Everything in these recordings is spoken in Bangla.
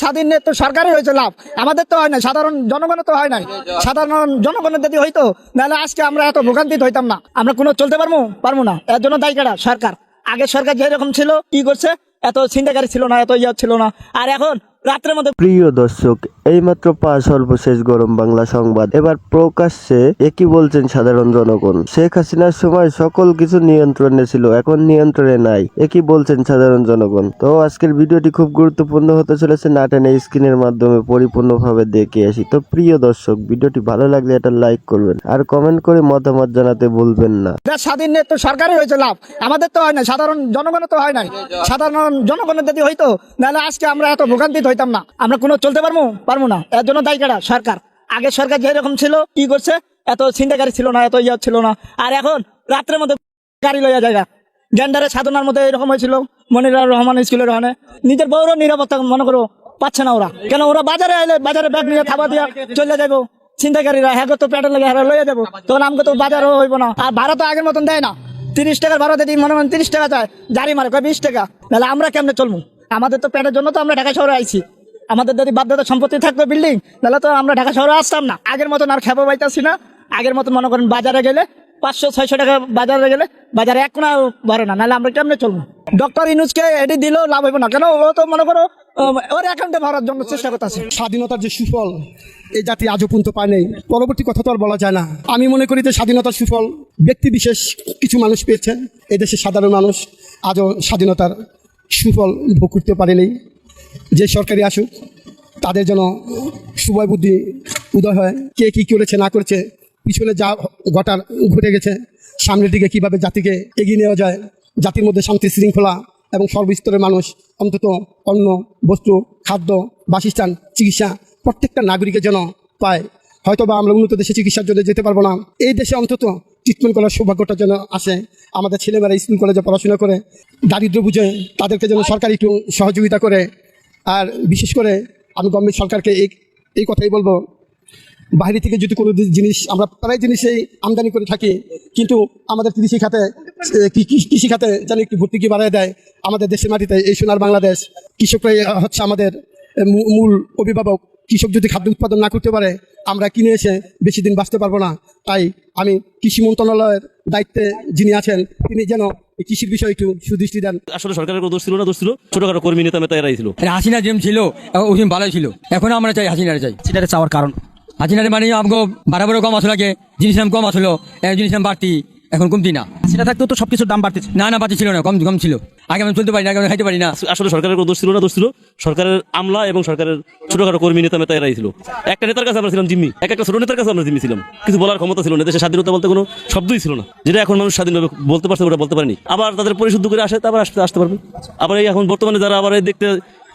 স্বাধীন তো সরকারের হয়েছে, লাভ। আমাদের তো হয় না সাধারণ জনগণের তো হয় নাই। সাধারণ জনগণের যদি হইতো, নাহলে আজকে আমরা এত ভোগান্তিত হইতাম না। আমরা কোনো চলতে পারব পারব না। এর জন্য দায়ী কারা? সরকার। আগে সরকার যেরকম ছিল, কি করছে? এত চিন্তাকারী ছিল না, এত ইয়ে ছিল না। আর এখন রাত্রের মধ্যে প্রিয় দর্শক এইমাত্র পাওয়া সর্বশেষ গরম বাংলা সংবাদ। এবার প্রকাশ্যে একই বলছেন সাধারণ জনগণ। শেখ হাসিনার সময় সকল কিছু নিয়ন্ত্রণে ছিল এখন নিয়ন্ত্রণে নাই একই বলছেন সাধারণ জনগণ। তো আজকের ভিডিওটি খুব গুরুত্বপূর্ণ হতে চলেছে না টেনে স্ক্রিনের মাধ্যমে পরিপূর্ণভাবে দেখে আসি। তো প্রিয় দর্শক ভিডিওটি ভালো লাগলে এটা লাইক করবেন আর কমেন্ট করে মতামত জানাতে ভুলবেন না। স্বাধীন তো সরকারই হয়েছে লাভ। আমাদের তো হয় না সাধারণ জনগণের তো হয় নাই। সাধারণ জনগণের যদি হইতো নাহলে আজকে আমরা এত ভোগান্তিত হইতাম না। আমরা কোনো চলতে পারব পারব না। এর জন্য দায়ী কারা? সরকার। আগে সরকার যেরকম ছিল, কি করছে? এত ছিনতাকারী ছিল না, এত ইয়ে ছিল না। আর এখন রাত্রের মধ্যে গাড়ি লইয়া জায়গা গেন্ডারের সাধনার মধ্যে এরকম হয়েছিল, মনিরার রহমান স্কুলের ওখানে। নিজের বউরও নিরাপত্তা মনে করো পাচ্ছে না ওরা। কেন ওরা বাজারে এলে, বাজারে ব্যাগ নিয়ে থাবা দিয়া চলে যাব ছিনতাকারীরা হ্যাঁ তো পেটের লাগে হ্যাঁ লইয়া যাব তখন আমাকে তো বাজারও হইব না। আর ভাড়া তো আগের মতন দেয় না। তিরিশ টাকার ভাড়া দিই মনে মনে তিরিশ টাকা চায় গাড়ি মারে, কয় বিশ টাকা? তাহলে আমরা কেমনে চলবো আমাদের তো পেটের জন্য তো আমরা ঢাকা শহরে আইছি। আমাদের যদি বাধ্যতা সম্পত্তি থাকতো বিল্ডিং তাহলে তো আমরা ঢাকা শহরে আসতাম না। আগের মতন আর খেপা পাইতাছি না। আগের মতন মনে করেন বাজারে গেলে পাঁচশো, ছয়শো টাকা বাজারে গেলে বাজারে এক কোনা ভরে না, নাহলে আমরা কেমনে চলবো? ডক্টর ইনুজকে এটি দিলেও লাভ হইব না। কেন? ও তো মনে করো ওর অ্যাকাউন্টে ভরার জন্য চেষ্টা করতেছে। স্বাধীনতার যে সুফল, এই জাতি আজও পর্যন্ত পায় নেই। পরবর্তী কথা তো আর বলা যায় না। আমি মনে করি যে স্বাধীনতার সুফল, ব্যক্তি বিশেষ কিছু মানুষ পেয়েছেন। এই দেশের সাধারণ মানুষ আজও স্বাধীনতার সুফল ভোগ করতে পারেনি। যে সরকারি আসুক, তাদের যেন সুবয় বুদ্ধি উদয় হয়। কে কী করেছে, না করেছে, পিছনে যা ঘটার ঘটে গেছে, সামনের দিকে কীভাবে জাতিকে এগিয়ে নেওয়া যায়, জাতির মধ্যে শান্তি শৃঙ্খলা এবং সর্বস্তরের মানুষ, অন্তত অন্ন, বস্তু, খাদ্য, বাসস্থান, চিকিৎসা প্রত্যেকটা নাগরিকের যেন পায়। হয়তো বা আমরা উন্নত দেশে চিকিৎসার জন্য যেতে পারব না। এই দেশে অন্তত ট্রিটমেন্ট করার সৌভাগ্যটা যেন আসে। আমাদের ছেলেমেয়েরা স্কুল কলেজে পড়াশোনা করে দারিদ্র বুঝে তাদেরকে যেন সরকার একটু সহযোগিতা করে। আর বিশেষ করে আমি গভর্নমেন্ট সরকারকে এই এই কথাই বলব, বাইরে থেকে যদি কোনো জিনিস আমরা প্রায় জিনিসেই আমদানি করে থাকি, কিন্তু আমাদের কৃষি খাতে কৃষি খাতে যেন একটু ভর্তুকি বাড়ায় দেয়, আমাদের দেশের মাটিতে এই সোনার বাংলাদেশ। কৃষকরাই হচ্ছে আমাদের মূল অভিভাবক। কৃষক যদি খাদ্য উৎপাদন না করতে পারে আমরা কিনে এসে বেশি দিন বাঁচতে পারব না। তাই আমি কৃষি মন্ত্রণালয়ের দায়িত্বে যিনি আছেন তিনি যেন এই কৃষির বিষয়ে একটু সুদৃষ্টি দেন। আসলে সরকারের কোনো দোষ ছিল না? দোষ ছিল? ছোটখাটো কর্মী নেতা মেতা এরাই ছিল। হাসিনা যেম ছিল ওই ভালোই ছিল। এখন আমরা চাই হাসিনারে চাই। সেটা চাওয়ার কারণ। হাসিনারে মানে আমাকে বাড়াবাড়ি কম আসলো আগে জিনিস দাম কম আসলো এখন জিনিস দাম বাড়তি। এখন কমতি না। সেটা থাকতেও তো সবকিছুর দাম বাড়তেছে না না বাড়তি ছিল না কম কম ছিল। আগে আমি চলতে পারি না আগে আমি খাইতে পারি না। আসলে সরকারের কোনো দোষ ছিল না দোষ ছিল সরকারের আমলা এবং সরকারের ছোটখাটো কর্মী নেতা মেতা এরাই ছিল। একটা নেতার কাছে আমরা ছিলাম জিম্মি এক একটা ছোট নেতার কাছে আমরা জিম্মি ছিলাম। কিছু বলার ক্ষমতা ছিল না দেশের স্বাধীনতা বলতে কোনো শব্দই ছিল না। যেটা এখন মানুষ স্বাধীনভাবে বলতে পারছে ওটা বলতে পারেনি। আবার তাদের পরিশুদ্ধ করে আসে তারপর আসতে আসতে পারবে। আবার এই এখন বর্তমানে যারা আবার এই দেখতে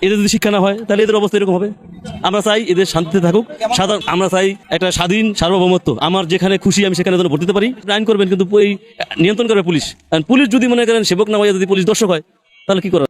এদের যদি শিক্ষা না হয়, তাহলে এদের অবস্থা এরকম হবে। আমরা চাই এদের শান্তিতে থাকুক। সাধারণ আমরা চাই একটা স্বাধীন, সার্বভৌমত্ব। আমার যেখানে খুশি, আমি সেখানে যেন ভোট দিতে পারি। আইন করবেন, কিন্তু এই নিয়ন্ত্রণ করবে পুলিশ। পুলিশ যদি মনে করেন সেবক না হয় যদি পুলিশ দর্শক হয়, তাহলে কি করার